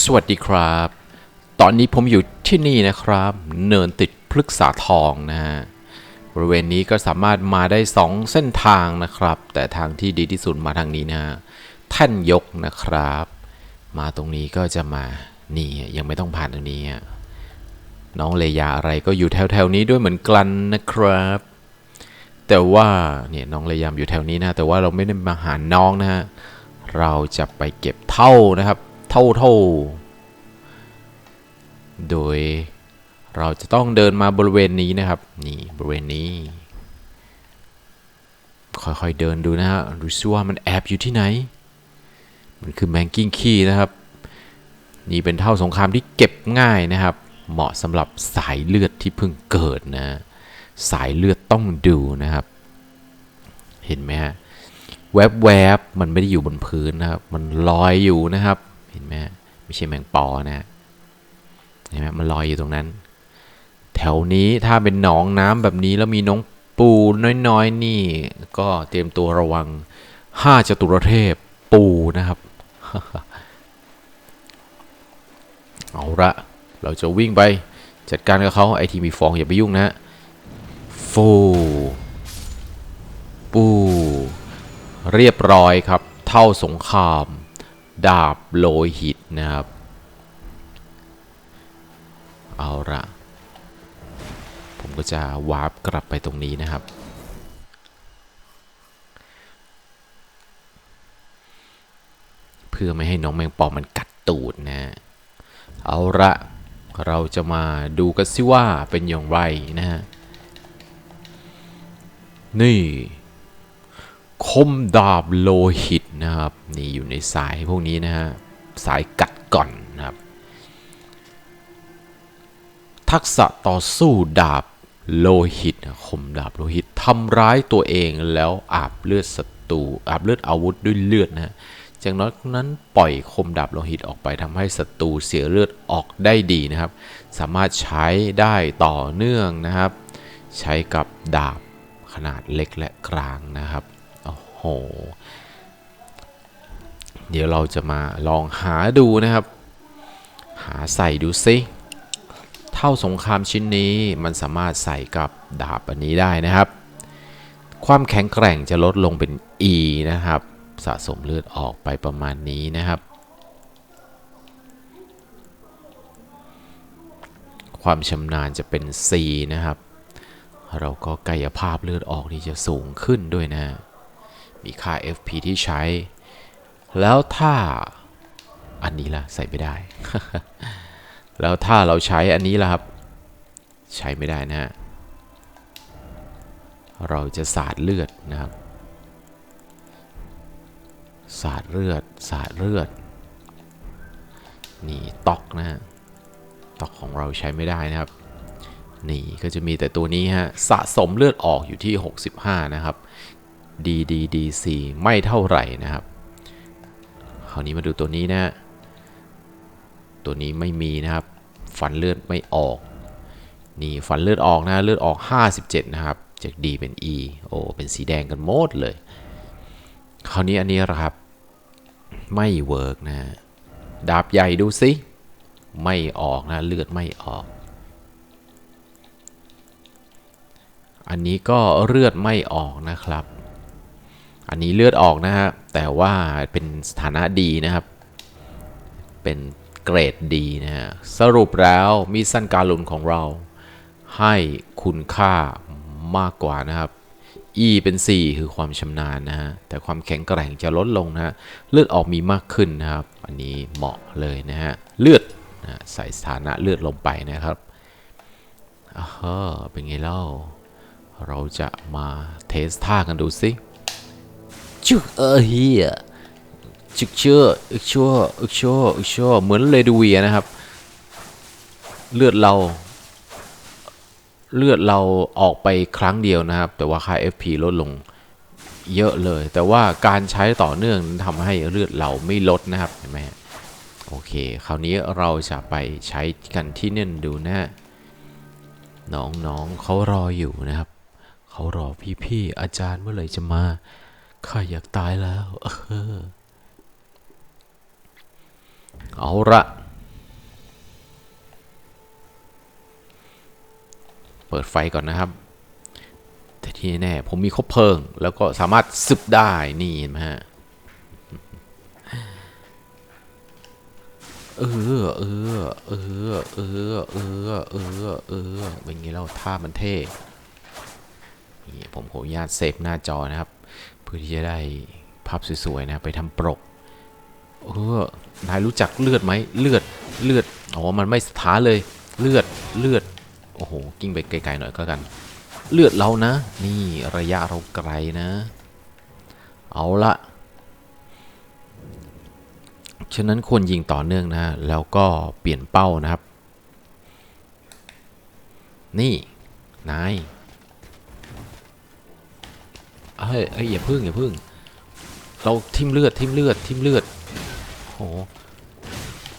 สวัสดีครับ ตอนนี้ผมอยู่ที่นี่นะครับ เนินติดพฤกษาทองนะฮะ บริเวณนี้ก็สามารถมาได้ 2 เส้นทางนะครับ แต่ทางที่ดีที่สุดมาทางนี้นะฮะแท่นยกนะครับ มาตรงนี้ก็จะมา นี่ยังไม่ต้องผ่านตรงนี้ น้องเลยาอะไรก็อยู่แถวๆนี้ด้วยเหมือนกันนะครับ แต่ว่าเนี่ยน้องเลยามอยู่แถวนี้นะ แต่ว่าเราไม่ได้มาหาน้องนะฮะ เราจะไปเก็บเท่านะครับ เท่าเท่าโดยเราจะต้องเดินมาบริเวณนี้นะครับ นี่บริเวณนี้ ค่อยๆเดินดูนะฮะดูซิว่ามันแอบอยู่ที่ไหน มันคือแมงกิ้งคีนะครับ นี่เป็นเท่าสงครามที่เก็บง่ายนะครับ เหมาะสำหรับสายเลือดที่เพิ่งเกิดนะ สายเลือดต้องดูนะครับ เห็นไหมฮะแวบๆมันไม่ได้อยู่บนพื้นนะครับ มันลอยอยู่นะครับ เห็นไหมไม่ใช่แมงปอนะฮะเห็นไหมมันลอยอยู่ตรงนั้น แถวนี้ถ้าเป็นหนองน้ำแบบนี้แล้วมีน้องปูน้อยๆ นี่ ก็เตรียมตัวระวังห้าจตุรเทพปูนะครับ เอาละเราจะวิ่งไปจัดการกับเขาไอทีมีฟองอย่าไปยุ่งนะฮะฟูปู เรียบร้อยครับ เท่าสงคราม ดาบโลหิตนะครับ เอาละผมก็จะวาร์ปกลับไปตรงนี้นะครับ เพื่อไม่ให้น้องแมงปอมันกัดตูดนะเอาละเราจะมาดูกันสิว่าเป็นอย่างไรนะฮะนี่ คมดาบโลหิตนะครับนี่อยู่ในสายพวกนี้นะฮะสายกัดก่อนนะครับ ทักษะต่อสู้ดาบโลหิตนะคมดาบโลหิตทำร้ายตัวเองแล้วอาบเลือดศัตรูอาบเลือดอาวุธด้วยเลือดนะฮะจากนั้นปล่อยคมดาบโลหิตออกไปทำให้ศัตรูเสียเลือดออกได้ดีนะครับ สามารถใช้ได้ต่อเนื่องนะครับ ใช้กับดาบขนาดเล็กและกลางนะครับ โห เดี๋ยวเราจะมาลองหาดูนะครับ หาใส่ดูซิเท่าสงครามชิ้นนี้มันสามารถใส่กับดาบอันนี้ได้นะครับ ความแข็งแกร่งจะลดลงเป็น E นะครับ สะสมเลือดออกไปประมาณนี้นะครับ ความชำนาญจะเป็น C นะครับ เราก็กายภาพเลือดออกที่จะสูงขึ้นด้วยนะ มีค่า FP ที่ใช้ แล้วถ้าอันนี้ล่ะใส่ไม่ได้ แล้วถ้าเราใช้อันนี้ล่ะครับ ใช้ไม่ได้นะฮะเราจะสาดเลือดนะครับ สาดเลือด สาดเลือด นี่ตอกนะฮะตอกของเราใช้ไม่ได้นะครับ นี่ก็จะมีแต่ตัวนี้ฮะ สะสมเลือดออกอยู่ที่ 65 นะครับ DDDC ไม่เท่าไหร่นะครับ คราวนี้มาดูตัวนี้นะฮะตัวนี้ไม่มีนะครับ ฟันเลือดไม่ออก นี่ฟันเลือดออกนะ เลือดออก 57 นะครับ จาก D เป็น E โอ้เป็นสีแดงกันหมดเลย คราวนี้อันนี้ละครับ ไม่เวิร์กนะ ดาบใหญ่ดูสิ ไม่ออกนะ เลือดไม่ออกอันนี้ก็เลือดไม่ออกนะครับ อันนี้เลือดออกนะฮะ แต่ว่าเป็นสถานะดีนะครับ เป็นเกรดดีนะฮะ สรุปแล้วมีสั้นการลุนของเรา ให้คุณค่ามากกว่านะครับ E เป็น 4 คือความชำนาญนะฮะ แต่ความแข็งแกร่งจะลดลงนะฮะ เลือดออกมีมากขึ้นนะครับ อันนี้เหมาะเลยนะฮะ เลือดนะใส่สถานะเลือดลงไปนะครับอ่าฮะเป็นไงเล่า เราจะมาเทสท่ากันดูสิ จึกเออเฮียจึกเชื่ออึกชั่วอึกชั่วอึกชั่วเหมือนเลดูเวียนะครับ เลือดเรา เลือดเราออกไปครั้งเดียวนะครับ แต่ว่าค่า FP ลดลงเยอะเลย แต่ว่าการใช้ต่อเนื่องทำให้เลือดเราไม่ลดนะครับเห็นไหมโอเค คราวนี้เราจะไปใช้กันที่นั่นดูนะ น้องๆเขารออยู่นะครับ เขารอพี่ๆอาจารย์เมื่อไหร่จะมา ข้าอยากตายแล้วเอาละ เปิดไฟก่อนนะครับ แต่ที่แน่ผมมีคบเพลิง แล้วก็สามารถซึบได้นี่เห็นไหมฮะ เออ เออ เออ เออ เออ เออ เออ เป็นไงเราท่ามันเท่ผมขออนุญาตเซฟหน้าจอนะครับ เพื่อที่จะได้ภาพสวยๆนะไปทำปกเออนายรู้จักเลือดไหมเลือดเลือดอ๋อมันไม่สถานเลยเลือดเลือดโอ้โหกิ้งไปไกลๆหน่อยก็กัน เลือดเรานะ นี่ระยะเราไกลนะ เอาละฉะนั้นควรยิงต่อเนื่องนะ แล้วก็เปลี่ยนเป้านะครับ นี่ นาย เฮ้ยเฮ้ยอย่าพึ่งอย่าพึ่ง เราทิมเลือดทิมเลือดทิมเลือดโอ้โห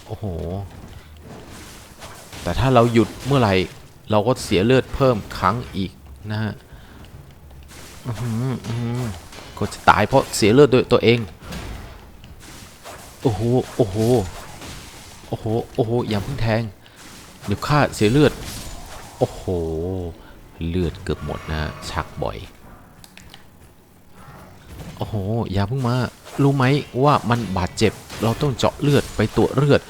โอ้โห แต่ถ้าเราหยุดเมื่อไหร่เราก็เสียเลือดเพิ่มครั้งอีกนะฮะอื้อหืออื้อหือก็จะตายเพราะเสียเลือดโดวยตัวเอง โอ้โห โอ้โห โอ้โห โอ้โห อย่าเพิ่งแทง เดี๋ยวข้าเสียเลือด โอ้โห เลือดเกือบหมดนะฮะชักบ่อย อ้โหอย่าเพิ่งมา รู้ไหมว่ามันบาดเจ็บ เราต้องเจาะเลือดไปตรวจเลือด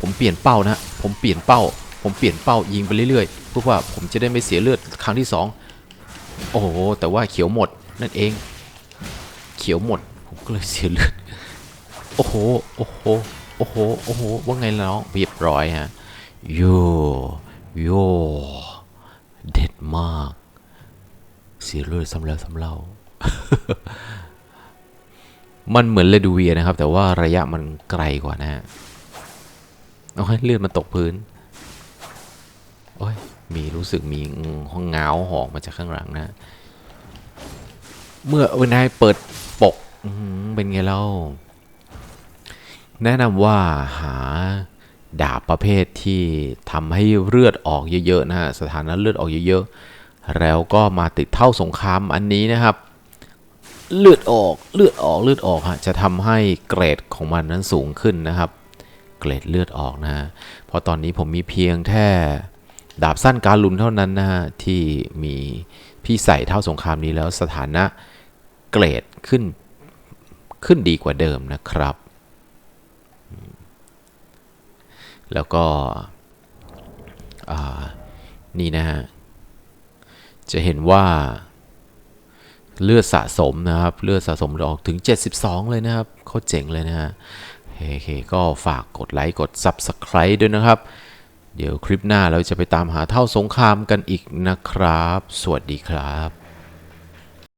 ผมเปลี่ยนเป้านะ ผมเปลี่ยนเป้า ผมเปลี่ยนเป้ายิงไปเรื่อยๆ เพื่อว่าผมจะได้ไม่เสียเลือดครั้งที่สองโอ้โห แต่ว่าเขียวหมดนั่นเอง เขียวหมด ผมก็เลยเสียเลือด โอ้โห โอ้โห โอ้โห โอ้โห ว่าไงแล้วเรียบร้อยฮะ โย โย เด็ดมาก เสียเลือดซ้ำแล้วซ้ำเล่า มันเหมือนเลดูเวียนะครับ แต่ว่าระยะมันไกลกว่านะฮะเอาให้เลือดมันตกพื้น โอ้ย มีรู้สึกมีห้องเงาหอกมาจากข้างหลังนะ เมื่อเวนายเปิดปกเป็นไงเล่า แนะนำว่าหาดาบประเภทที่ทำให้เลือดออกเยอะๆนะฮะ สถานะเลือดออกเยอะๆ แล้วก็มาติดเท่าสงครามอันนี้นะครับ เลือดออกเลือดออกเลือดออกฮะจะทำให้เกรดของมันนั้นสูงขึ้นนะครับ เกรดเลือดออกนะฮะเพราะตอนนี้ผมมีเพียงแค่ดาบสั้นการลุนเท่านั้นนะฮะที่มีพี่ใส่เท่าสงครามนี้แล้วสถานะเกรดขึ้นขึ้นดีกว่าเดิมนะครับ แล้วก็นี่นะฮะจะเห็นว่า เลือดสะสมนะครับ เลือดสะสมออกถึง 72 เลยนะครับเขาเจ๋งเลยนะฮะโอเคก็ฝากกดไลค์กด Subscribe ด้วยนะครับ เดี๋ยวคลิปหน้าเราจะไปตามหาเท่าสงครามกันอีกนะครับ สวัสดีครับ